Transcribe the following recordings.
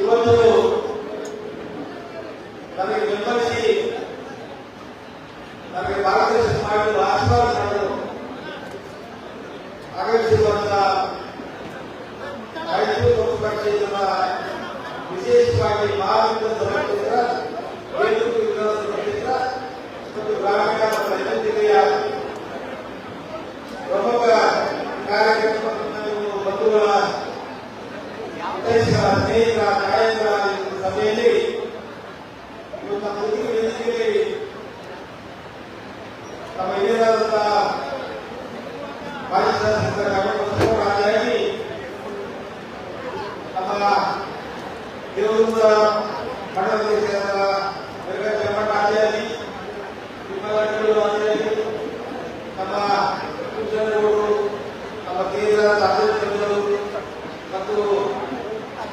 ಇವತ್ತು ನನಗೆ ಬೆಂಬಲಿಸಿ ನನಗೆ ಮಾರ್ಗದರ್ಶನ ಮಾಡಲು ಆಶೀರ್ವಾದ ಮಾಡಲು ಆಗಮಿಸಿರುವಂತಹ ಮೈಸೂರು ಲೋಕಸಭಾ ವಿಶೇಷವಾಗಿ ಮಹಾವಿದ್ಯಾಲಯ ಕ್ಷೇತ್ರ ಬೇಲೂರು ಮತ್ತು ಗ್ರಾಮೀಣ ಮತ್ತು ಜಿಲ್ಲೆಯ ಪ್ರಮುಖ ಕಾರ್ಯಕ್ರಮ ಬಂಧುಗಳ ಹಿತೈಷಿಗಳ ಸ್ನೇಹಿತರ ಸಭೆಯಲ್ಲಿ ಇವತ್ತು ನಮ್ಮ ರಾಜಾಗಿ ನಮ್ಮ ದೇವರ ಮಂಡಲದ ವೆಂಕಟರಮಣ ಆಚಾರ್ಯ ವಿಮಲಾಟಗಳು ಆಚಾರ್ಯ ನಮ್ಮ ಪೂಜಾರಿಗಳು ನಮ್ಮ ಕೇಂದ್ರ ಅಧ್ಯಕ್ಷರುಗಳು ಮತ್ತು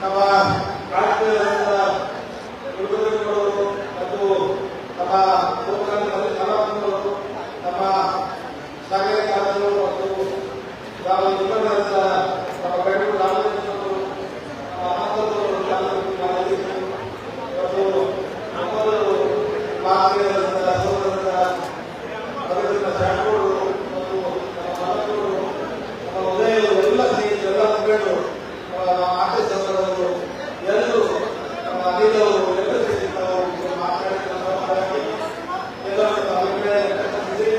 ನಮ್ಮ ರಾಷ್ಟ್ರೀಯ ಹುಡುಗರುಗಳು ಮತ್ತು ನಮ್ಮ ಲೋಕಲ್ ಕಲಾವಂತರು ನಮ್ಮ ಸಾಗರಿಕರು ಮತ್ತು ನಾವು ನಿಮ್ಮನ್ನ ನಮ್ಮ ಬೆಂಗಳೂರು ರಾಮಚಂದ್ರರು ನಮ್ಮ ಅನಂತರು ರಾಮಚಂದ್ರ ಮತ್ತು ನಮ್ಮವರು ಮಾತೃ ಸಹೋದರ ಅದರಿಂದ ಶಾಣಗಳು ಮತ್ತು ನಮ್ಮ ಮಕ್ಕಳು ನಮ್ಮ ಉದಯಗಳು ಎಲ್ಲ ಸ್ನೇಹಿತರು ಎಲ್ಲ ಮುಖಂಡರು ನಮ್ಮ ಆಟ ಸಹೋದರರು ಎಲ್ಲರೂ ನಮ್ಮ ಅನಿಲವರು ಎಲ್ಲ ಸೇರಿ ನಾವು ಮಾತನಾಡಿ ನಮ್ಮ ಪರವಾಗಿ ಎಲ್ಲರೂ ನಮ್ಮ ಅಭಿಪ್ರಾಯ ವ್ಯಕ್ತಪಡಿಸಿ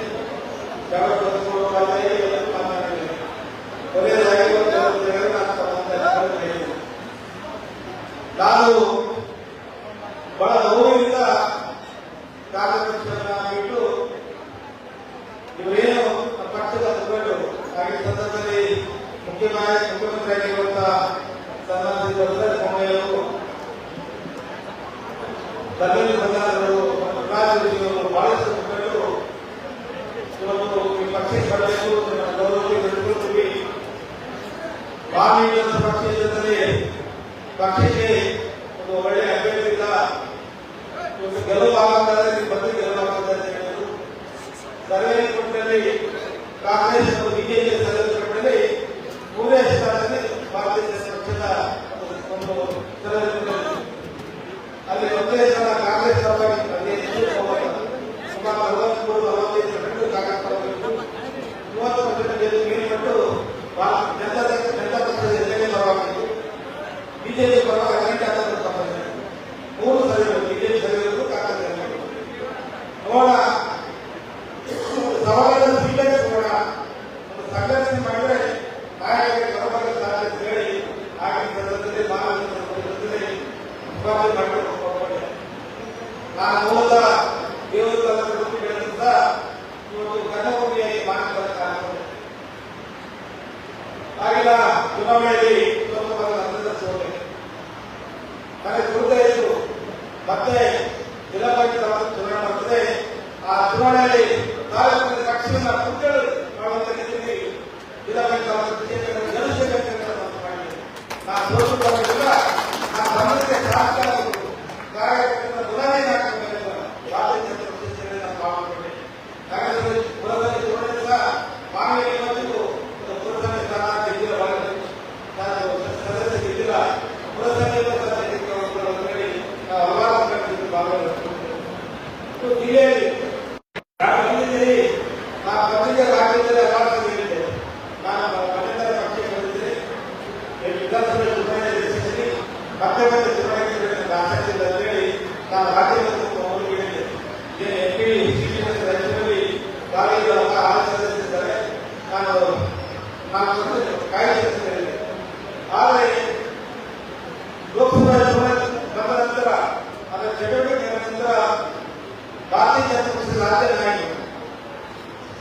ಜಗಳ ಬದುಕುವುದಾಗಿ ಎಲ್ಲರೂ ಮಾತನಾಡಿದ್ದೇವೆ ಕೊನೆಯದಾಗಿ ಒಂದು ಎರಡು ನಾನು ತಮ್ಮ ಮುಂದೆ ಹೇಳಿದ್ದೇನೆ. ನಾನು ಬಹಳ ನೋವಿನಿಂದ ಕಾರ್ಯದರ್ಶಿಯನ್ನ ಬಿಟ್ಟು ಇವರೇನು ನಮ್ಮ ಪಕ್ಷದ ಮುಖಂಡರು ಹಾಗೆ ಸಂದರ್ಭದಲ್ಲಿ ಮುಖ್ಯಮಂತ್ರಿ ಮುಖ್ಯಮಂತ್ರಿಯಾಗಿರುವಂತಹ ಬೊಮ್ಮಾಯಿಯವರು ಧರ್ಮೇಂದ್ರ ಪ್ರಧಾನರು ಮತ್ತು ಬಹಳಷ್ಟು ಮುಖಂಡರು ಇವತ್ತು ಈ ಪಕ್ಷಕ್ಕೆ ಗೌರವಕ್ಕೆ ನಡೆದುಕೊಳ್ತೀವಿ ಪಕ್ಷಿ ಜೊತೆ ಪಕ್ಷಕ್ಕೆ ಒಂದು ಒಳ್ಳೆಯ ಅಭ್ಯರ್ಥಿ ಇಲ್ಲ ಇವತ್ತು ಗೆಲುವಾಗುತ್ತದೆ ಬಂದು ಗೆಲುವಾಗುತ್ತದೆ ಅಂತ ಹೇಳಿದ್ರು ಸರ್ವೆ ಕೊಟ್ಟಲ್ಲಿ ಕಾಂಗ್ರೆಸ್ ಮತ್ತು ಬಿಜೆಪಿ ಸರ್ವೆ ಕೊಟ್ಟಲ್ಲಿ ಮೂರೇ ಸ್ಥಾನದಲ್ಲಿ ಭಾರತೀಯ ಜನತಾ ಪಕ್ಷದ ಒಂದು ಸರ್ವೆ ಕೊಟ್ಟಲ್ಲಿ ಅಲ್ಲಿ ಒಂದೇ ಸ್ಥಾನ ಕಾಂಗ್ರೆಸ್ ಪರವಾಗಿ ಅಲ್ಲಿ ಹೆಚ್ಚು ಬಹುಮತ. ಸುಮಾರು ಅರವತ್ಮೂರು ಅರವತ್ತೈದು ಪರ್ಸೆಂಟ್ ಕಾಂಗ್ರೆಸ್ ಪರವಾಗಿತ್ತು ಮೂವತ್ತು ಪರ್ಸೆಂಟ್ ಮೇಲ್ಪಟ್ಟು ಭಾರತ ಜನತಾ ಜನತಾ ಪಕ್ಷದ ಎದುರಿಗೆ ಪರವಾಗಿತ್ತು ಬಿಜೆಪಿ ಪರವಾಗಿ ಹದಿನೆಂಟು ಹತ್ತೊಂಬತ್ತು ಪರ್ಸೆಂಟ್ ಮೂರು ಸಭೆಗಳು ಬಿಜೆಪಿ ಸಭೆಗಳು ಕಾಂಗ್ರೆಸ್ ಸಭೆಗಳು ನೋಡ ಸವಾಲನ್ನು ಸ್ವೀಕರಿಸೋಣ ಒಂದು ಸಂಘಟನೆ ಮಾಡಿದ್ರೆ ನಾಯಕರಿಗೆ ಬರಬಾರ ಸಾಧ್ಯ ಹೇಳಿ ಆಗಿನ ಸಂದರ್ಭದಲ್ಲಿ ಮಾನವ ಸಂದರ್ಭದಲ್ಲಿ ಮುಖಾಮುಖಿ ಮಾಡಿಕೊಂಡು ಹೋಗ್ಬೋದು. ನಾನು ಮೂಲತಃ ದೇವರು ಬೆಳೆದಂತ ಇವತ್ತು ಕನ್ನಭೂಮಿಯಾಗಿ ಮಾನವ ಕಾರಣ ಆಗಿಲ್ಲ ಚುನಾವಣೆಯಲ್ಲಿ ಸ್ವಲ್ಪ ಹಂತದ ಸೋಲೆ ನನಗೆ ಗುರುತ ಇತ್ತು ಮತ್ತೆ ಜಿಲ್ಲಾ ಪಂಚಾಯತ್ ಚುನಾವಣೆ ಬರ್ತದೆ ಆ ಚುನಾವಣೆಯಲ್ಲಿ ತಾಲೂಕಿನ ಪಕ್ಷವನ್ನು ಮುದ್ದಳು ಮಾಡುವಂತ ರೀತಿಯಲ್ಲಿ ಜಿಲ್ಲಾ ಪಂಚಾಯತ್ ಕ್ಷೇತ್ರಗಳನ್ನು ಗೆಲ್ಲಿಸಬೇಕಂತ ನಾನು ಮಾಡಿದೆ ನಾನು ಸೋತು ಬರೋದಿಲ್ಲ ನಾನು ಸಂಬಂಧಿತ ಶಾಸಕರು ಕಾರ್ಯಕರ್ತರ ಗುಣನೇ ಹಾಕಬೇಕಂತ ಭಾರತೀಯ ಜನತಾ ಪಕ್ಷದಲ್ಲಿ ನಾನು ಪಾಲ್ಗೊಂಡೆ ನಗರದಲ್ಲಿ ಪುರದಲ್ಲಿ ಚುನಾವಣೆ ಸಹ ಮಾನವೀಯ ಇವತ್ತಿಗೂ ಒಂದು ಪುರಸಭೆ ಸ್ಥಾನ ಗೆದ್ದಿಲ್ಲ ಒಳಗೆ ನಾನು ಸದಸ್ಯ ಗೆದ್ದಿಲ್ಲ ಪುರಸಭೆ ಸದಸ್ಯ ಗೆದ್ದಿಲ್ಲ ನಾವು ಹಲವಾರು ಸಂಘಟನೆಗಳು ಭಾಗವಹಿಸಿದ್ದೇವೆ ಜಿಲ್ಲೆಯಲ್ಲಿ ನಾನು ಬಂದಿದ್ದೀನಿ ನಾನು ಪತ್ರಿಕೆ ಹಾಕಿದ್ದರೆ ಹಲವಾರು ಸಲ ಹೇಳಿದ್ದೆ ನಾನು ಪತ್ರಿಕೆ ಪಕ್ಷಕ್ಕೆ ಬಂದಿದ್ದೆ ಈ ವಿಧಾನಸಭೆ ಚುನಾವಣೆ ಎದುರಿಸಿದ್ದೀನಿ ಮತ್ತೆ ಮತ್ತೆ ಚುನಾವಣೆ ಎದುರಿಸಲು ಆಸಕ್ತಿ ಇಲ್ಲ ಅಂತ ಹೇಳಿ ನಾನು ರಾಜ್ಯದ ಅವರಿಗೆ ಹೇಳಿದ್ದೆ ಏನು ಎಂ ಪಿ ಶ್ರೀನಿವಾಸ ರಾಜ್ಯದಲ್ಲಿ ಕಾಲೇಜು ಆರು ಸದಸ್ಯರಿದ್ದಾರೆ ನಾನು ನಾನು ಕಾಯ್ದೆ ಆದರೆ ಲೋಕಸಭಾ ಚುನಾವಣೆ ಬಂದ ನಂತರ ಅದರ ಚಟುವಟಿಕೆ ನಂತರ ಭಾರತೀಯ ಜನತಾ ಪಕ್ಷದ ರಾಜ್ಯ ನಾಯಕರು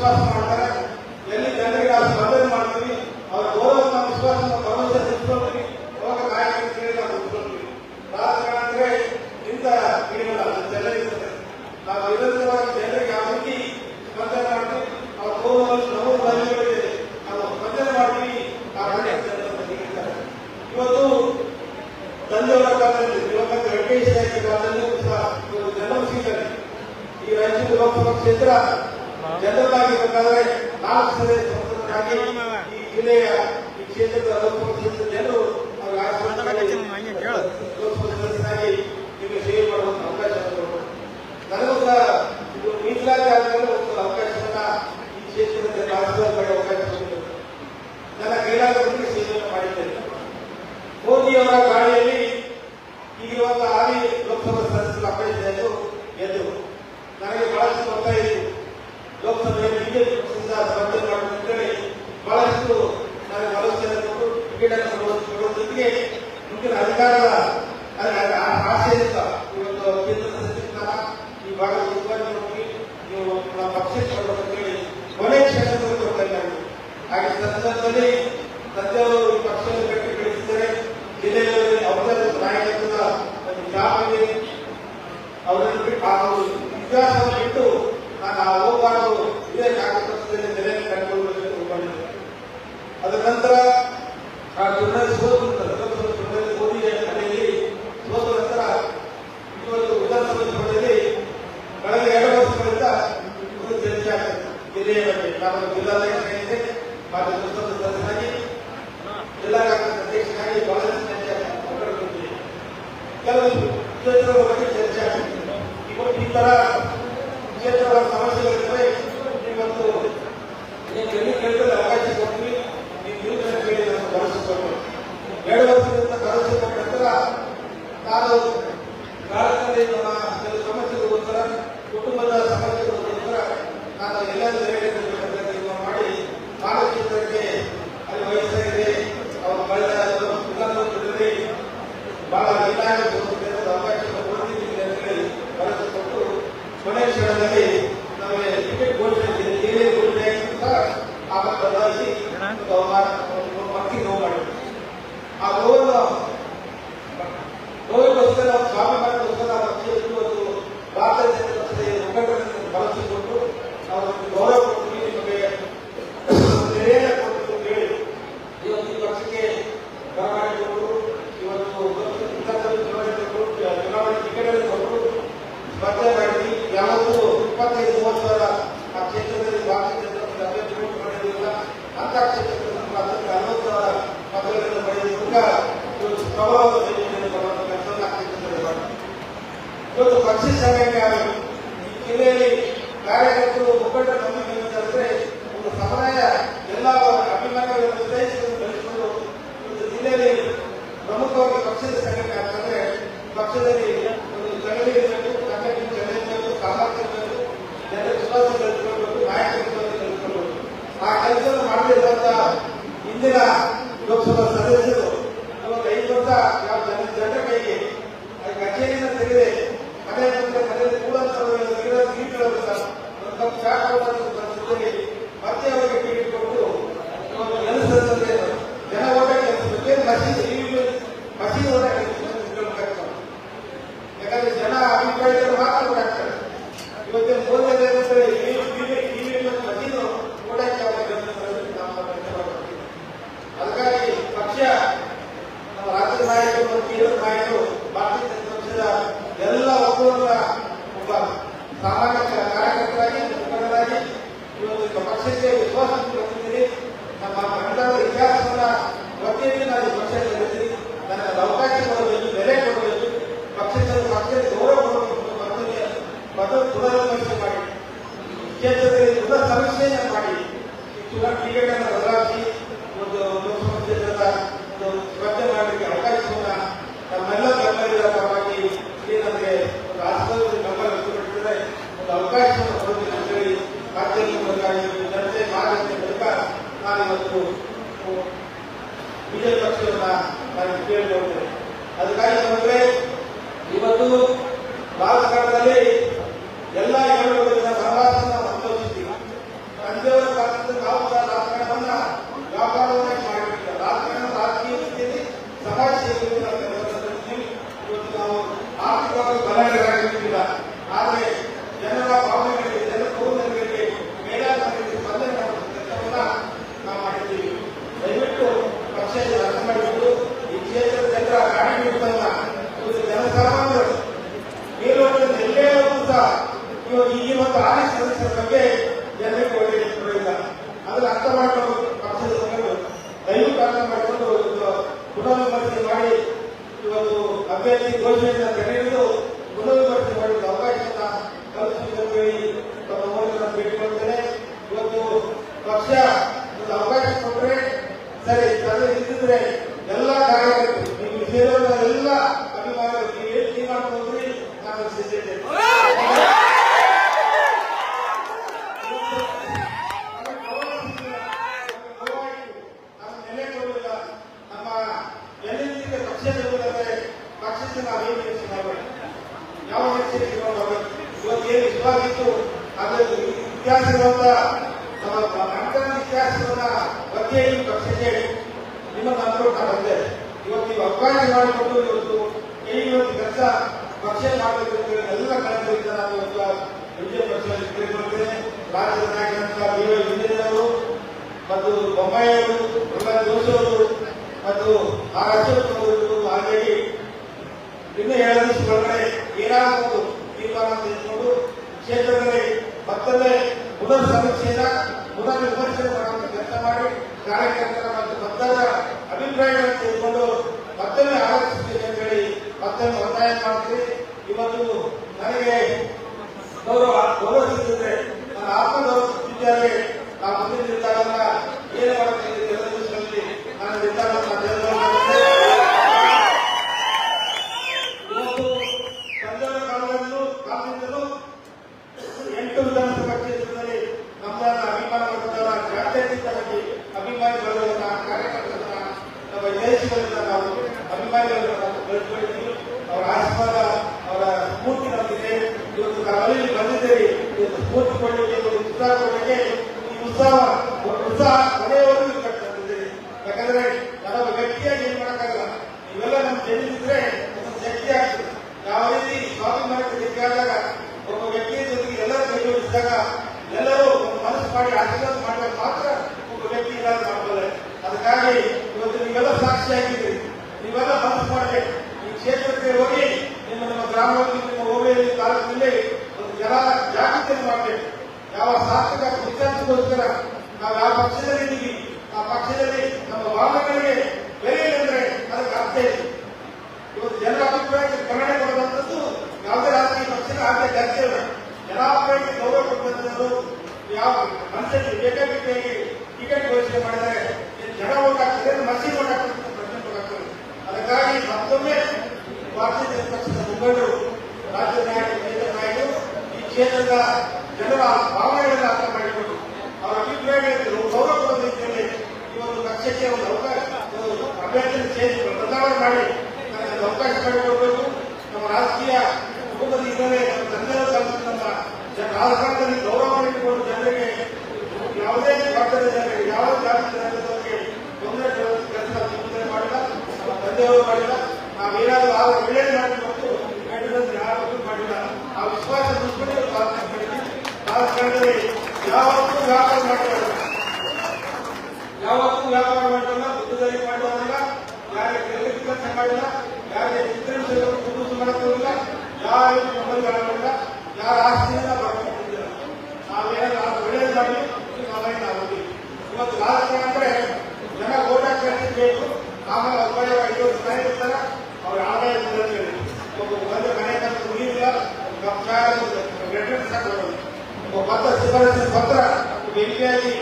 ವಿಶ್ವಾಸ ಮಾಡ್ತಾರೆ. ಎಲ್ಲಿ ಜನರಿಗೆ ಆ ಸ್ಪಂದನೆ ಮಾಡ್ತೀವಿ ಅವರ ಗೌರವ ನಮ್ಮ ವಿಶ್ವಾಸ ಭರವಸೆ ಸಿಗ್ತೀವಿ ಅವಾಗ ಕಾರ್ಯಕ್ರಮಕ್ಕೆ ನಾವು ಉತ್ಕೊಳ್ತೀವಿ ರಾಜಕಾರಣ ಅಂದ್ರೆ ಇಂಥ ಇಡೀವಲ್ಲ ಅದು ನಾವು ನಿರಂತರವಾಗಿ ಜನರಿಗೆ ಯಾವ ರೀತಿ ಸ್ಪಂದನೆ ಮಾಡಿ ಅವರ ಗೌರವವನ್ನು ನಮ್ಮ ಬದಲಿಗಳಿಗೆ ನಾವು ಸ್ಪಂದನೆ ಮಾಡಿ ಇವತ್ತು ತಂದೆಯವರ ಕಾಲದಲ್ಲಿ ದಿವಂಗತ ವೆಂಕಟೇಶ್ ನಾಯಕ ಕಾಲದಲ್ಲೂ ಸಹ ಸಿಗ್ತಾರೆ. ಈ ರಾಜ್ಯದ ಲೋಕಸಭಾ ಕ್ಷೇತ್ರ ಜನರಲ್ಲಾಗಿರ್ಬೇಕಾದ್ರೆ ನಾಲ್ಕು ಸಲ ಸಂಸದರಾಗಿ ಈ ಜಿಲ್ಲೆಯ ಈ ಕ್ಷೇತ್ರದ Hallelujah. ಬಗ್ಗೆ ಚರ್ಚೆ ಇವತ್ತು ಈ ತರ ಕ್ಷೇತ್ರದ ಸಮಸ್ಯೆಗಳಿದ್ರೆ ಇವತ್ತು ನೀವು ಕೇಳಿದ್ರೆ ಎರಡು ವರ್ಷದಿಂದ ನಂತರ ನಾನು ಕಾಲದಲ್ಲಿ ನಮ್ಮ ಕುಟುಂಬದ ಸಮಸ್ಯೆಗಳಿಗೋಸ್ಕರ ನಾನು ಎಲ್ಲರೂ ಹೇಳಿದ್ದೇನೆ कितना तो ಇವತ್ತು ಪಕ್ಷಿ ಸಭೆಗೆ ಜಿಲ್ಲೆಯಲ್ಲಿ ಕಾರ್ಯಕರ್ತರು ಮುಖಂಡರು ನಂಬಿಕೆ ಒಂದು ಸಮುದಾಯ ಎಲ್ಲ ಅಭಿಮಾನಿಗಳನ್ನು ಬೆಳೆಸಿಕೊಂಡು ಒಂದು ಜಿಲ್ಲೆಯಲ್ಲಿ ಪ್ರಮುಖವಾಗಿ ಪಕ್ಷದ ಸಭೆಗೆ ಅಂತಂದ್ರೆ ಪಕ್ಷದಲ್ಲಿ ಒಂದು ಜನರಿಗೆ ಇರಬೇಕು ಕನ್ನಡ ಜನರಿಗೆ ಇರಬೇಕು, ಸಾಮರ್ಥ್ಯ ಇರಬೇಕು, ಜನರ ವಿಶ್ವಾಸ ಕಲ್ಪಿಸಿಕೊಳ್ಬೇಕು ನಾಯಕತ್ವವನ್ನು ಕಲ್ಪಿಸಿಕೊಳ್ಬೇಕು ಆ ಕೆಲಸವನ್ನು ಮಾಡಬೇಕಂತ ಇಂದಿನ ಲೋಕಸಭಾ ಸದಸ್ಯ ಮತ್ತೆ ಮನೆಯಲ್ಲಿ ಕೂಡಂತವರೆಲ್ಲ ಗಿಡ ನೀಟಳಬೇಕ ನಮ್ಮ ಶಾಖವನ್ನು ನಮ್ಮ ಮತ್ತೆ ಅವರಿಗೆ ಕೊಟ್ಟು ಕೆಲಸದಂತೆ ಜನ ಹೋದ ಕೆಲಸದಂತೆ ಸಮೀಕ್ಷೆಯನ್ನು ಮಾಡಿ. ಕ್ರಿಕೆಟ್ ಟಿಕೆಟ್ ಅನ್ನು ಬದಲಾಯಿಸಿ ಒಂದು ಲೋಕಸಭಾ ಕ್ಷೇತ್ರದ ಒಂದು ಸ್ಪರ್ಧೆ ಮಾಡಲಿಕ್ಕೆ ಅವಕಾಶವನ್ನ ನಮ್ಮೆಲ್ಲ ಬೆಂಬಲಿಗರ ಪರವಾಗಿ ಇಲ್ಲಿ ನಮಗೆ ವಾಸ್ತವದಲ್ಲಿ ಬೆಂಬಲ ವ್ಯಕ್ತಪಡಿಸಿದರೆ ಒಂದು ಅವಕಾಶವನ್ನು ಕೊಡಬೇಕು ಅಂತೇಳಿ ರಾಜ್ಯದ ಮೂಲಕ ಜನತೆ ಮಾಡಿದ ಮೂಲಕ ನಾನು ಇವತ್ತು ಬಿಜೆಪಿ ಪಕ್ಷವನ್ನ ನಾನು ಕೇಳಿಕೊಳ್ತೇನೆ ಅದಕ್ಕಾಗಿ ನಮಗೆ ಇವತ್ತು ರಾಜಕಾರಣದಲ್ಲಿ ಎಲ್ಲ ಎರಡು ಸಮಾಜ ತಂದೆಯವರ ಕಾಲದಿಂದ ನಾವು ಸಹ ರಾಜಕಾರಣವನ್ನ ವ್ಯಾಪಾರವನ್ನಾಗಿ ಮಾಡಬೇಕಿಲ್ಲ ರಾಜಕಾರಣ ರಾಜಕೀಯ ರೀತಿಯಲ್ಲಿ ಸಮಾಜ ಸೇವೆಯನ್ನು ನಾವು ನಿರ್ವಹಿಸುತ್ತಿದ್ದೀವಿ. ಇವತ್ತು ನಾವು ಆರ್ಥಿಕವಾಗಿ ಬಲಗಾರರಾಗಿಲ್ಲ ಆದರೆ ಜನರ ಭಾವನೆಗಳಿಗೆ ಜನರ ಕೌಶಲ್ಯಗಳಿಗೆ ಮೇಲಾಗಿ ಸ್ಪಂದನೆ ಮಾಡುವ ಕೆಲಸವನ್ನ ನಾವು ಮಾಡಿದ್ದೀವಿ ದಯವಿಟ್ಟು ಪಕ್ಷದ ಅರ್ಥ ಮಾಡಿಕೊಂಡು ಈ ಕ್ಷೇತ್ರದ ಜನರ ಕಾಣಿಕೆಗಳನ್ನ ಇವತ್ತು ಜನಸಾಮಾನ್ಯರು ಮೇಲೋಟದ ಎಲ್ಲೇ ಹೋದ್ರು ಸಹ ಇವಾಗ ಈ ಒಂದು ಆನೆ ಸದಸ್ಯರ ಬಗ್ಗೆ ಜನರಿಗೆ ಒಳ್ಳೆಯ ಇಲ್ಲ ಅದನ್ನ ಅರ್ಥ ಮಾಡಿಕೊಂಡು ಪಕ್ಷದ ಮುಖಂಡರು ದಯವಿಟ್ಟು ಅರ್ಥ ಮಾಡಿಕೊಂಡು ಇವತ್ತು ಪುನರ್ವಿಮರ್ಶೆ ಮಾಡಿ ಇವತ್ತು ಅಭ್ಯರ್ಥಿ ಘೋಷಣೆಯನ್ನು ತೆಗೆದು ಪುನರ್ವಿಮರ್ಶೆ ಮಾಡಿದ ಅವಕಾಶವನ್ನ ಕಲ್ಪಿಸಬೇಕು ಅಂತ ಹೇಳಿ ತಮ್ಮ ಮೂಲಕ ನಾನು ಬೇಡಿಕೊಳ್ತೇನೆ ಇವತ್ತು ಪಕ್ಷ ಒಂದು ಅವಕಾಶ ಕೊಟ್ಟರೆ ಸರಿ ತಲೆ ಇದ್ದಿದ್ರೆ ಎಲ್ಲ ಕಾರ್ಯಕರ್ತರು ನೀವು ಸೇರಿದ ಎಲ್ಲ ಅಭಿಮಾನಿಗಳು ನೀವು ಏನು ತೀರ್ಮಾನ ಹೋಗ್ರಿ ನಾನು ಸಿದ್ಧತೆ ನಮ್ಮ ನೆಲೆ ಕೊಡುವುದಿಲ್ಲ ನಮ್ಮ ಎಲ್ಲಿಂದ ಪಕ್ಷದಲ್ಲಿರುವುದಂದ್ರೆ ಪಕ್ಷದಿಂದ ನಾವೇನು ನಿರೀಕ್ಷೆ ಮಾಡಬೇಕು ಯಾವ ನಿರೀಕ್ಷೆ ಮಾಡಬೇಕು ಇವತ್ತು ಏನು ವಿಶ್ವಾಸ ಇತ್ತು ಅದರ ಇತಿಹಾಸವಂತ ನಮ್ಮ ಅಂಕಣ ಇತಿಹಾಸವನ್ನ ಬಗ್ಗೆ ಈ ಪಕ್ಷಕ್ಕೆ ನಿಮ್ಮ ನಂತರ ಬಂದೆ ಇವತ್ತು ನೀವು ಅವಕಾಶ ಮಾಡಿಕೊಂಡು ಇವತ್ತು ಈ ಇವತ್ತು ಕೆಲಸ ಪಕ್ಷ ಮಾಡಬೇಕು ಅಂತ ಹೇಳಿ ಎಲ್ಲ ಕಳೆದರಿಂದ ನಾನು ಇವತ್ತು ವಿಜಯ ಪಕ್ಷದಲ್ಲಿ ವಿಜಯನವರು ಮತ್ತು ಬೊಮ್ಮಾಯಿಯವರು ಪ್ರಹ್ಲಾದ್ ಆ ಅಶೋಕ್ ಅವರು ಹಾಗಾಗಿ ಇನ್ನು ಎರಡು ದಿವಸ ಒಳಗಡೆ ಏನಾದರೂ ತೀರ್ಮಾನ ತೆಗೆದುಕೊಂಡು ಕ್ಷೇತ್ರದಲ್ಲಿ ಮತ್ತೊಮ್ಮೆ ಪುನರ್ ಸಮೀಕ್ಷೆಯಿಂದ, ಪುನರ್ ವಿಮರ್ಶೆ ಮಾಡುವಂತ ಕೆಲಸ ಮಾಡಿ, ಕಾರ್ಯಕರ್ತರ ಮತ್ತು ಭಕ್ತರ ಅಭಿಪ್ರಾಯಗಳನ್ನು ತೆಗೆದುಕೊಂಡು ಮತ್ತೊಮ್ಮೆ ಆಲೋಚಿಸ್ತೀನಿ ಅಂತ ಹೇಳಿ ಮತ್ತೊಮ್ಮೆ ಒತ್ತಾಯ ಮಾಡ್ತೀವಿ. ಇವತ್ತು ನನಗೆ ಗೌರವ ಗೌರವ ಸಿಕ್ಕಿದ್ರೆ ನನ್ನ ಆತ್ಮಗೌರವ ಸಿಕ್ಕಿದ್ದಾರೆ ನಾವು ಮುಂದಿನ ನಿರ್ಧಾರವನ್ನ ಏನು ಎಲ್ಲ ದಿವಸಗಳಲ್ಲಿ ನಾನು ನಿರ್ಧಾರವನ್ನು ತೆಗೆದುಕೊಳ್ಳುತ್ತೇನೆ ಇವತ್ತು ಸಂಜಾನ ಕಾಲದಲ್ಲೂ ಕಾಲದಿಂದಲೂ ಎಂಟು ವಿಧಾನಸಭಾ ಕ್ಷೇತ್ರದಲ್ಲಿ ನಮ್ಮನ್ನ ಅಭಿಮಾನ ವರ್ಗದ ಜಾತ್ಯತೀತವಾಗಿ ಅಭಿಮಾನಿ ವರ್ಗವನ್ನ ಕಾರ್ಯಕರ್ತರನ್ನ ನಮ್ಮ ದೇಶಗಳಿಂದ ನಾವು ಅಭಿಮಾನಿಗಳನ್ನ ನಾವು ಬೆಳೆಸ್ಕೊಂಡಿದ್ದೀವಿ ಅವರ ಆಶೀರ್ವಾದ ಅವರ ಸ್ಫೂರ್ತಿ ನಮಗಿದೆ ಇವತ್ತು ನಾವಲ್ಲಿ ಬಂದಿದ್ದೇವೆ ಇವತ್ತು ಸ್ಫೂರ್ತಿ ಕೊಡಲಿಕ್ಕೆ ಒಂದು ಉತ್ಸಾಹ ಕೊಡಲಿಕ್ಕೆ ಈ ಉತ್ಸಾಹ ಒಂದು ಉತ್ಸಾಹ ಮನೆಯವರೆಗೂ ಕಟ್ಟಿದ್ದೀರಿ ಯಾಕಂದ್ರೆ ನಾವು ವ್ಯಕ್ತಿಯಾಗಿ ಏನ್ ಮಾಡೋಕ್ಕಾಗಲ್ಲ ನೀವೆಲ್ಲ ನಮ್ಮ ಜನಿಸಿದ್ರೆ ಒಂದು ಶಕ್ತಿ ಆಗ್ತದೆ ಯಾವ ರೀತಿ ಸ್ವಾಭಿಮಾನಕ್ಕೆ ಸಿಕ್ಕಾದಾಗ ಒಬ್ಬ ವ್ಯಕ್ತಿಯ ಜೊತೆಗೆ ಎಲ್ಲರೂ ಕೈ ಜೋಡಿಸಿದಾಗ ಎಲ್ಲರೂ ಒಂದು ಮನಸ್ಸು ಮಾಡಿ ಆಶೀರ್ವಾದ ಮಾಡಿದಾಗ ಮಾತ್ರ ಒಬ್ಬ ವ್ಯಕ್ತಿ ಇದಾದ ಮಾಡ್ತಾರೆ ಅದಕ್ಕಾಗಿ ಇವತ್ತು ನೀವೆಲ್ಲ ಸಾಕ್ಷಿಯಾಗಿದ್ದೀರಿ. ನೀವೆಲ್ಲ ಮನಸ್ಸು ಮಾಡಬೇಕು ಈ ಕ್ಷೇತ್ರಕ್ಕೆ ಹೋಗಿ ನಿಮ್ಮ ನಮ್ಮ ಗ್ರಾಮದಲ್ಲಿ, ನಿಮ್ಮ ಹೋಬಳಿಯಲ್ಲಿ ತಾಲೂಕಿನಲ್ಲಿ ಒಂದು ಜನ ಜಾಗೃತಿಯನ್ನು ಮಾಡಬೇಕು. ಯಾವ ಸಾರ್ಥಕ ವಿಚಾರಕ್ಕೋಸ್ಕರ ನಾವು ಯಾವ ಪಕ್ಷದಲ್ಲಿ ಇದ್ದೀವಿ, ಆ ಪಕ್ಷದಲ್ಲಿ ನಮ್ಮ ವಾಹನಗಳಿಗೆ ಬೆಲೆ ಅಂದ್ರೆ ಅದಕ್ಕೆ ಅರ್ಥ ಇದೆ ಇವತ್ತು ಜನರ ಅಭಿಪ್ರಾಯಕ್ಕೆ ಕನ್ನಡ ಕೊಡುವಂಥದ್ದು ಯಾವುದೇ ರಾಜಕೀಯ ಪಕ್ಷದ ಆದ್ಯ ಚರ್ಚೆ ಇಲ್ಲ ಜನಾಭಿಪ್ರಾಯಕ್ಕೆ ಗೌರವ ಕೊಡುವಂಥದ್ದು ಯಾವ ಮನಸ್ಸಲ್ಲಿ ಬೇಕಾಬಿಟ್ಟಿಯಾಗಿ ಟಿಕೆಟ್ ಘೋಷಣೆ ಮಾಡಿದರೆ ಈ ಜನ ಓಟ್ ಹಾಕ್ತದೆ ಮಸೀದ್ ಓಟ್ ಪ್ರಶ್ನೆ ಅದಕ್ಕಾಗಿ ಮತ್ತೊಮ್ಮೆ ಭಾರತೀಯ ಜನತಾ ಪಕ್ಷದ ಮುಖಂಡರು, ರಾಜ್ಯ ನಾಯಕರು ಕೇಂದ್ರ ಈ ಕ್ಷೇತ್ರದ ಜನರ ಭಾವನೆಗಳನ್ನು ಅರ್ಥ ಮಾಡಿಕೊಂಡು ಅವರ ಅಭಿಪ್ರಾಯಗಳಿಗೆ ಗೌರವ ಕೊಡುವ ರೀತಿಯಲ್ಲಿ ಇವತ್ತು ಪಕ್ಷಕ್ಕೆ ಒಂದು ಅವಕಾಶ, ಒಂದು ಅಭ್ಯರ್ಥಿ ಚೇಂಜ್ ಬದಲಾವಣೆ ಮಾಡಿ ಒಂದು ಅವಕಾಶ ಮಾಡಿಕೊಡಬೇಕು ನಮ್ಮ ರಾಜಕೀಯ ಕುಟುಂಬದ ಹಿನ್ನೆಲೆ ನಮ್ಮ ಗೌರವ ನಮ್ಮ ಜನರಿಗೆ ಯಾವುದೇ ಪಕ್ಷದ ಇಟ್ಟುಕೊಂಡು ಜನರಿಗೆ, ಯಾವ ಜಾತಿ ಜನರಿಗೆ ತೊಂದರೆ ಕೆಲಸ ಮುಂದೆ ಮಾಡಿಲ್ಲ ತಂದೆಯವರು ಮಾಡಿಲ್ಲ, ನಾವೇನಾದ್ರೂ ಆಗ ಒಳ್ಳೇದು ಮಾಡಿ ಮತ್ತು ಕೆಟ್ಟದಂತೆ ಯಾವತ್ತೂ ಮಾಡಿಲ್ಲ. ಆ ವಿಶ್ವಾಸ ದುಡ್ಡು ರಾಜಕಾರಣದಲ್ಲಿ ಯಾವತ್ತೂ ವ್ಯಾಪಾರ ಮಾಡಿಲ್ಲ ಯಾವತ್ತೂ ವ್ಯಾಪಾರ ಮಾಡಲ್ಲ ಬುದ್ಧದಲ್ಲಿ ಮಾಡುವುದಿಲ್ಲ ಯಾರಿಗೆ ಕೆಲಸ ಮಾಡಿಲ್ಲ. ಯಾರಿಗೆ ಚಿತ್ರಿಸಲು ಕುಟುಂಬ ಮಾಡುತ್ತಿಲ್ಲ ಯಾರಿಗೂ ಮೊಬೈಲ್ ಮಾಡಿಲ್ಲ. ಯಾರ ಆಸ್ತಿಯನ್ನ ಬರ್ಕೊಂಡಿಲ್ಲ ನಾವೇನಾದ್ರೂ ಆ ಒಳ್ಳೇದು ಮಾಡಿ ನಾವೇನು ನಾವು ಇವತ್ತು ರಾಜಕಾರಣ ಅಂದ್ರೆ ಜನ ಓಟ್ ಬೇಕು ಆಮೇಲೆ ಒಬ್ಬರೇ ಐವತ್ತು ಮನೆ ಇರ್ತಾರೆ. ಅವ್ರ ಆದಾಯ ಒಂದು ಒಬ್ಬ ಬಂದ ಮನೆ ತಂದು ನೀರಿಲ್ಲ ಒಬ್ಬ ಪತ್ರ ಶಿಫಾರಸಿನ ಪತ್ರ ಬೆಂಕಿಯಾಗಿ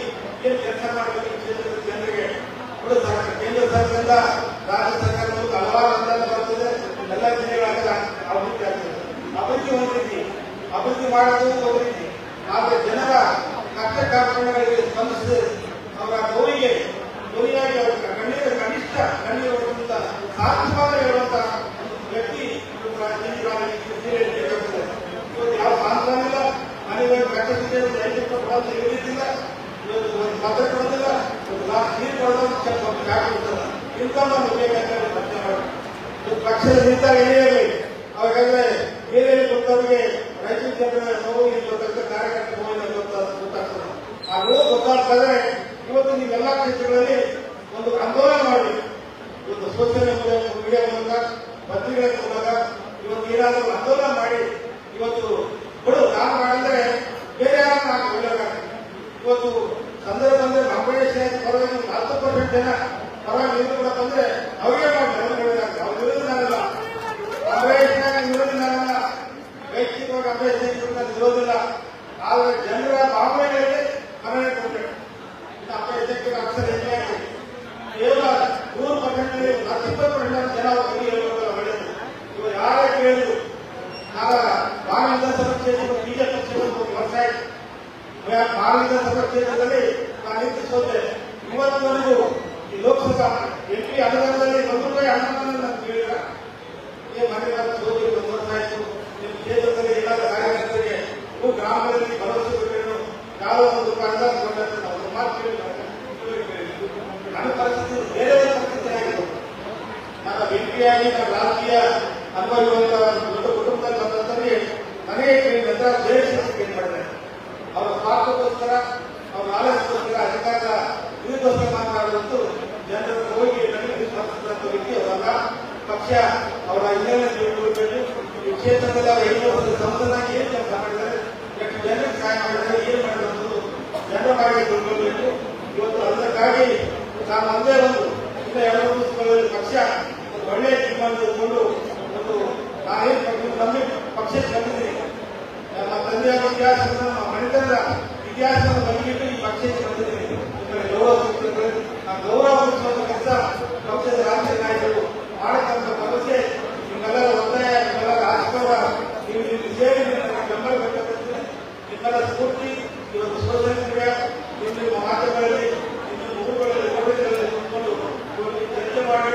ಏನು ಕೆಲಸ ಮಾಡಬೇಕು ಜನರಿಗೆ ಕೇಂದ್ರ ಸರ್ಕಾರದಿಂದ ರಾಜ್ಯ ಸರ್ಕಾರ ಹಲವಾರು ಅನುದಾನ ಬರ್ತದೆ. ಎಲ್ಲ ಜಿಲ್ಲೆಗಳಾಗ ಅಭಿವೃದ್ಧಿ ಆಗ್ತದೆ. ಅಭಿವೃದ್ಧಿ ಒಂದು ರೀತಿ. ಅಭಿವೃದ್ಧಿ ಮಾಡೋದು ಒಂದು ರೀತಿ. ಆದರೆ ಜನರ ಕಷ್ಟ ಕಾರ್ಯಕ್ರಮಗಳಿಗೆ ಸ್ಪಂದಿಸಿ ಅವರ ನೋವಿಗೆ ನೋವಿಗಾಗಿ ಅವರ ಕಣ್ಣೀರ, ಕನಿಷ್ಠ ಕಣ್ಣೀರು ಬರುವಂತ ಸಾಧ್ಯವಾದ ಹೇಳುವಂತ ಒಂದು ವ್ಯಕ್ತಿ ಬೇಕಾಗ್ತದೆ ಇವತ್ತು ಯಾವ ಸಾಂತ್ವನ ಇಲ್ಲ ಮನೆಗೆ ಕಟ್ಟಿಸಿದೆ ಇರುವುದಿಲ್ಲ ಇವತ್ತು ಒಂದು ಪತ್ರ ಕೊಡೋದಿಲ್ಲ ಒಂದು ನೀರು ಕೊಡೋದು ಸ್ವಲ್ಪ ಬೇಕಾಗುತ್ತಲ್ಲ ಇಂಥವನ್ನು ಪಕ್ಷದ ನಿಂತಾಗ ಏನೇ ಇರಲಿ ಅವಾಗಂದ್ರೆ ಬೇರೆ ಗೊತ್ತವರಿಗೆ ರೈತರ ಜನರ ನೋವು ಗೊತ್ತಾಗ್ತದೆ ಆ ನೋವು ಗೊತ್ತಾಗ್ತದೆ ಇವತ್ತು ನೀವೆಲ್ಲ ಕ್ಷೇತ್ರಗಳಲ್ಲಿ ಒಂದು ಆಂದೋಲನ ಮಾಡಿ. ಇವತ್ತು ಸೋಷಿಯಲ್ ಮೀಡಿಯಾ ಮೂಲಕ ಪತ್ರಿಕೆಗಳ ಮೂಲಕ ಇವತ್ತು ಏನಾದರೂ ಆಂದೋಲನ ಮಾಡಿ, ಇವತ್ತು ಬಿಡು, ನಾನು ಮಾಡಿದ್ರೆ ಬೇರೆ ಯಾರು ನಾನು ಒಳ್ಳೆಯದಾಗ್ತದೆ ಇವತ್ತು ಸಂದರ್ಭ ಬಂದರೆ ಕಾಂಪಿಟೇಷನ್ ಪರವಾಗಿ ಹತ್ತು ಪರ್ಸೆಂಟ್ ಜನ ಪರವಾಗಿ ನಿಂತು ಕೂಡ ಬಂದ್ರೆ ಅವರಿಗೆ ಮಾಡಿ ಅವ್ರು ಹೇಳಿದಾಗ ಅವ್ರ ವಿರುದ್ಧ ನಾನಲ್ಲ ಕಾಂಪಿಟೇಷನ್ ವಿರೋಧ ನಾನಲ್ಲ ವೈಯಕ್ತಿಕವಾಗಿ ಕಾಂಪಿಟೇಷನ್ ನಾನು ವಿರೋಧಿಲ್ಲ ಆದರೆ ಜನರ ಭಾವನೆಗಳಿಗೆ ಮನವಿ ಕೊಟ್ಟೆ ಇನ್ನು ಅಪೇಕ್ಷಕ್ಕೆ ಅಕ್ಷರ ಹೆಚ್ಚಾಗಿ ಕೇವಲ ನೂರು ಪರ್ಸೆಂಟ್ ಹತ್ತಿಪ್ಪತ್ತು ಪರ್ಸೆಂಟ್ ಜನ ಅವ್ರ ಬಗ್ಗೆ ಹೇಳ್ಬೇಕಲ್ಲ ಒಳ್ಳೆಯದು ಇವರು ಯಾರೇ ಕೇಳಿದ್ರು ಆಗ ಭಾರತ ಸಭಾ ಕ್ಷೇತ್ರ ಬಿಜೆಪಿ ಪಕ್ಷವನ್ನು ಒಂದು ವರ್ಷ ಆಯ್ತು ಸಭಾ ಕ್ಷೇತ್ರದಲ್ಲಿ ನಾನು ನಿಂತು ಸೋತೆ ಇವತ್ತುವರೆಗೂ ಈ ಲೋಕಸಭಾ ಎಂಪಿ ಅನುದಾನದಲ್ಲಿ ಒಂದು ರೂಪಾಯಿ ಅನುದಾನ ನಾನು ಕೇಳಿಲ್ಲ ನಿಮ್ಮ ಕ್ಷೇತ್ರದಲ್ಲಿ ಇಲ್ಲದ ನೀವು ಗ್ರಾಮದಲ್ಲಿ ಭರವಸೆ ಕೊಟ್ಟರು ಒಂದು ಅನುದಾನ ಕೊಟ್ಟರೆ ನಾವು ಮಾತು ನನ್ನ ಬೇರೆ ಪರಿಸ್ಥಿತಿ ಆಗಿತ್ತು ನನ್ನ ರಾಜಕೀಯ ಅನುಭವಿಸುವಂತಹ ದೊಡ್ಡ ಕುಟುಂಬದಲ್ಲಿ ಬಂದಂತವರಿಗೆ ನನಗೆ ಕೇಳಿದಂತ ಏನ್ ಮಾಡಿದೆ ಅವರ ಸ್ವಾರ್ಥಕ್ಕೋಸ್ಕರ ಅವರ ಆಲಸ್ಯಕ್ಕೋಸ್ಕರ ಅಧಿಕಾರ ವಿರುದ್ಧೋಸ್ಕರ ಮಾತನಾಡುವಂತೂ ಜನರ ಹೋಗಿ ನನಗೆ ಸ್ವಾತಂತ್ರ್ಯ ವ್ಯಕ್ತಿ ಅವರಲ್ಲ ಪಕ್ಷ ಅವರ ಹಿನ್ನೆಲೆ ತಿಳ್ಕೊಳ್ಬೇಕು ಈ ಕ್ಷೇತ್ರದಲ್ಲಿ ಅವರ ಐದು ವರ್ಷದ ಸಂಸದನಾಗಿ ಏನು ಕೆಲಸ ಮಾಡಿದ್ದಾರೆ ಎಷ್ಟು ಜನರಿಗೆ ಸಹಾಯ ಮಾಡಿದ್ದಾರೆ ಏನು ಮಾಡಿದ್ರು ಜನರ ಬಾಡಿಗೆ ತಿಳ್ಕೊಳ್ಬೇಕು. ಇವತ್ತು ಅದಕ್ಕಾಗಿ ನಾನು ಒಂದೇ ಒಂದು ಇಲ್ಲ ಎರಡು ಪಕ್ಷ ಒಳ್ಳೆಯ ತೀರ್ಮಾನ ತೆಗೆದುಕೊಂಡು ಒಂದು ನಾನೇನು ನಂಬಿ ಪಕ್ಷಕ್ಕೆ ಬಂದಿದ್ದೀನಿ ನಮ್ಮ ತಂದೆಯ ಇತಿಹಾಸವನ್ನು ನಮ್ಮ ಮನೆತನದ ಇತಿಹಾಸವನ್ನು ನಂಬಿಟ್ಟು ಈ ಪಕ್ಷಕ್ಕೆ ಬಂದಿದ್ದೀನಿ ಗೌರವ ಸೂಚಿಸಿದ್ರೆ ಆ ಗೌರವ ಸೂಚಿಸುವಂತ ಕೆಲಸ ಪಕ್ಷದ ರಾಜ್ಯ ನಾಯಕರು ಮಾಡತಕ್ಕಂಥ ಭರವಸೆ ನಿಮ್ಮೆಲ್ಲರ ಒತ್ತಾಯ, ನಿಮ್ಮೆಲ್ಲರ ನೀವು ಇಲ್ಲಿ ಸೇರಿ ನನಗೆ ಬೆಂಬಲ ನಿಮ್ಮೆಲ್ಲ ಸ್ಫೂರ್ತಿ ಇವತ್ತು ಸ್ವತಂತ್ರ ನಿಮ್ಮ ನಿಮ್ಮ ಮಾಧ್ಯಮಗಳಲ್ಲಿ ನಿಮ್ಮ ಊರುಗಳಲ್ಲಿ ಕೋಟೆಗಳಲ್ಲಿ ಕುತ್ಕೊಂಡು ಇವತ್ತು ಚರ್ಚೆ ಮಾಡಿ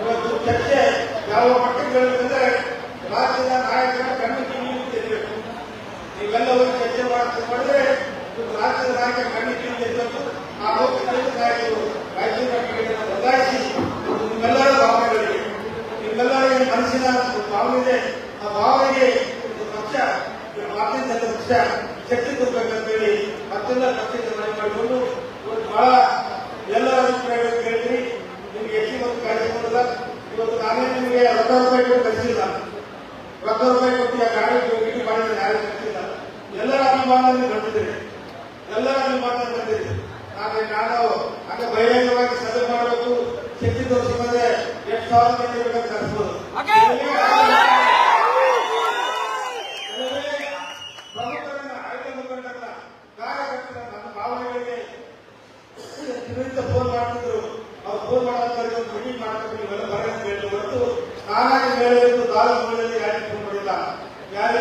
ಇವತ್ತು ಚರ್ಚೆ ಯಾವ ಮಟ್ಟಕ್ಕೆ ಬೆಳೆದಂದ್ರೆ ರಾಜ್ಯದ ನಾಯಕರ ಕಣ್ಣು ಕಿವಿ ತೆರಬೇಕು ನೀವೆಲ್ಲರೂ ಚರ್ಚೆ ಮಾಡ್ತಾ ಮಾಡಿದ್ರೆ ಇವತ್ತು ರಾಜ್ಯದ ನಾಯಕ ಕಣ್ಣು ಕಿವಿ ತೆರಬೇಕು ಆ ಲೋಕದ ನಾಯಕರು ರಾಜ್ಯದ ನಾಯಕರಿಗೆ ಬದಲಾಯಿಸಿ ಇವತ್ತು ನಿಮ್ಮೆಲ್ಲರ ಭಾವನೆಗಳಿಗೆ ನಿಮ್ಮೆಲ್ಲರ ಮನಸ್ಸಿನ ಒಂದು ಭಾವನೆ ಇದೆ ಆ ಭಾವನೆಗೆ ಒಂದು ಪಕ್ಷ ಭಾರತೀಯ ಜನತಾ ಪಕ್ಷ ಶಕ್ತಿ ಕೊಡ್ಬೇಕಂತ ಹೇಳಿ ಮತ್ತೆಲ್ಲ ಪಕ್ಷಕ್ಕೆ ಮನವಿ ಮಾಡಿಕೊಂಡು ಇವತ್ತು ಬಹಳ ಎಲ್ಲರ ಅಭಿಪ್ರಾಯಗಳು ಕೇಳ್ತೀರಿ ನಿಮ್ಗೆ ಹೆಚ್ಚಿನ ಒಂದು ಕಾರ್ಯಕ್ರಮದ ಇವತ್ತು ನಾನೇ ನಿಮಗೆ ರೊಕ್ಕ ರೂಪಾಯಿ ಕೊಟ್ಟು ಕಳಿಸಿಲ್ಲ ರೊಕ್ಕ ರೂಪಾಯಿ ಕೊಟ್ಟು ಆ ಗಾಡಿ ಹೋಗಿ ಮಾಡಿದ್ರೆ ಯಾರು ಕಳಿಸಿಲ್ಲ ಎಲ್ಲರ ಅಭಿಮಾನವನ್ನು ಬಂದಿದ್ದೀರಿ ಎಲ್ಲರ ಅಭಿಮಾನ ಬಂದಿದೆ ಆದ್ರೆ ನಾನು ಆಗ ಬಹಿರಂಗವಾಗಿ ಸಭೆ ಮಾಡಬೇಕು ಶಕ್ತಿ ತೋರಿಸಿದ್ರೆ ಎಷ್ಟು ಸಾವಿರ ಮಂದಿ ಬೇಕಾದ್ರೆ ಕಳಿಸ್ಬೋದು ಕೆಲವೇ ಪ್ರಮುಖರನ್ನ ಕಾರ್ಯಕರ್ತರ ನನ್ನ ಫೋನ್ ಮಾಡ್ತಿದ್ರು ಫೋನ್ ಬರಕ್ಕೆ ಹೇಳಿದ್ರು ಹೊರತು ನಾನಾಗಿ ಮೂಲದಲ್ಲಿ ಯಾರಿಗೆ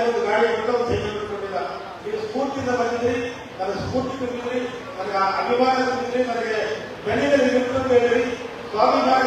ಒಂದು ಗಾಡಿ ಕೊಟ್ಟು ಒಂದು ಸೈಕಲ್ ಕೊಟ್ಟಿಲ್ಲ ನೀವು ಸ್ಫೂರ್ತಿಯಿಂದ ಬಂದಿದ್ರಿ ನನ್ನ ಸ್ಫೂರ್ತಿ ತುಂಬಿದ್ರಿ ನನಗೆ ಅಭಿಮಾನ ತುಂಬಿದ್ರಿ ನನಗೆ ಬೆನ್ನಿನ ನಿಮಿತ್ತ ಸ್ವಾಭಿಮಾನದ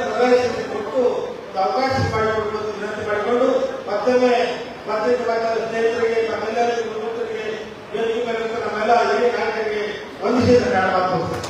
ನಮ್ಮೆಲ್ಲ ಹಿರಿಯ ನಾಯಕರಿಗೆ ವಂದಿಸಿದ ಮಾತು